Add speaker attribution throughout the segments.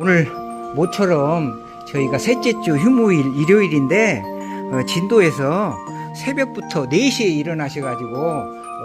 Speaker 1: 오늘 모처럼 저희가 셋째 주 휴무일 일요일인데 어, 진도에서 새벽부터 4시에 일어나셔가지고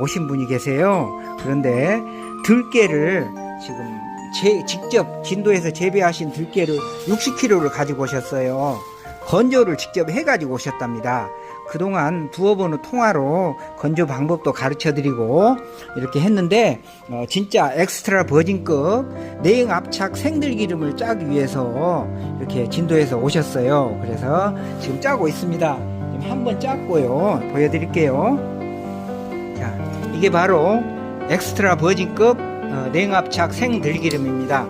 Speaker 1: 오신 분이 계세요. 그런데 들깨를 지금 제, 직접 진도에서 재배하신 들깨를 60kg를 가지고 오셨어요. 건조를 직접 해가지고 오셨답니다. 그동안 두어 번의 통화로 건조 방법도 가르쳐 드리고 이렇게 했는데 어, 진짜 엑스트라 버진급 내행 압착 생들기름을 짜기 위해서 이렇게 진도에서 오셨어요. 그래서 지금 짜고 있습니다. 지금 한번 짰고요. 보여드릴게요. 자, 이게 바로 엑스트라 버진급 어, 냉압착 생들기름입니다.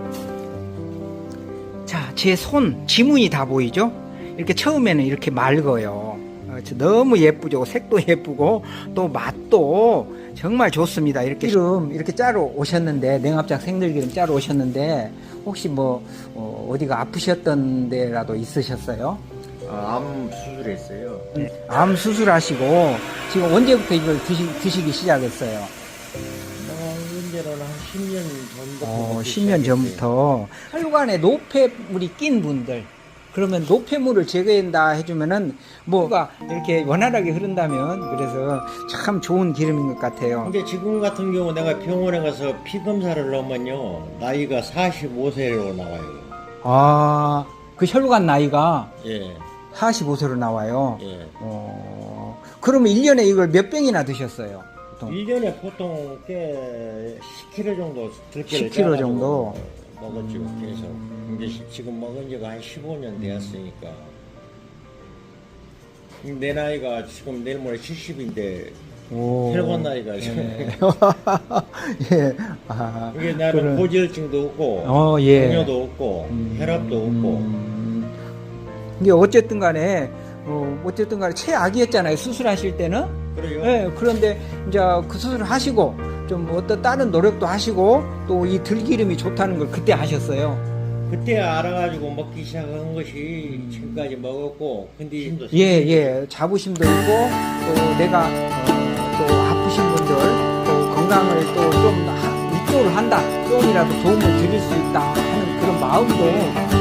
Speaker 1: 자, 제 손 지문이 다 보이죠? 이렇게 처음에는 이렇게 맑어요. 어, 저 너무 예쁘죠. 색도 예쁘고 또 맛도 정말 좋습니다. 이렇게 기름 이렇게 짜러 오셨는데 냉압작 생들기름 짜러 오셨는데 혹시 뭐 어, 어디가 아프셨던 데라도 있으셨어요?
Speaker 2: 아, 암 수술했어요.
Speaker 1: 암 수술하시고 지금 언제부터 이걸 드시, 드시기 시작했어요?
Speaker 2: 어, 현재는 한 10년 전부터.
Speaker 1: 어,
Speaker 2: 먹기
Speaker 1: 10년
Speaker 2: 시작했어요.
Speaker 1: 전부터 혈관에 노폐물이 낀 분들 그러면 노폐물을 제거한다 해주면은 뭐가 이렇게 원활하게 흐른다면 그래서 참 좋은 기름인 것 같아요.
Speaker 2: 근데 지금 같은 경우 내가 병원에 가서 피 검사를 넣으면요 나이가 45세로 나와요.
Speaker 1: 아, 그 혈관 나이가
Speaker 2: 예,
Speaker 1: 45세로 나와요.
Speaker 2: 예.
Speaker 1: 어, 그러면 1년에 이걸 몇 병이나 드셨어요? 보통?
Speaker 2: 1년에 보통 꽤 10kg 정도 들깨를
Speaker 1: 10kg
Speaker 2: 짜가지고
Speaker 1: 정도?
Speaker 2: 먹었죠. 그래서 이제 시- 지금 먹은 지가 한 15년 되었으니까. 내 나이가 지금 내일 모레 70인데
Speaker 1: 오.
Speaker 2: 혈관 나이가
Speaker 1: 예. 예. 아,
Speaker 2: 이게 나는
Speaker 1: 그런-
Speaker 2: 고지혈증도 없고
Speaker 1: 어, 예.
Speaker 2: 당뇨도 없고 혈압도 없고
Speaker 1: 음, 이게 어쨌든 간에 어, 어쨌든 간에 최악이었잖아요 수술하실 때는
Speaker 2: 그래요.
Speaker 1: 예, 그런데 이제 그 수술을 하시고 좀 어떤 다른 노력도 하시고 또 이 들기름이 좋다는 걸 그때 하셨어요
Speaker 2: 그때 알아가지고 먹기 시작한 것이 지금까지 먹었고 근데
Speaker 1: 예, 예. 자부심도 있고 또 내가 어, 또 아프신 분들 또 건강을 또좀 이쪽으로 한다. 조금이라도 도움을 드릴 수 있다 하는 그런 마음도 예,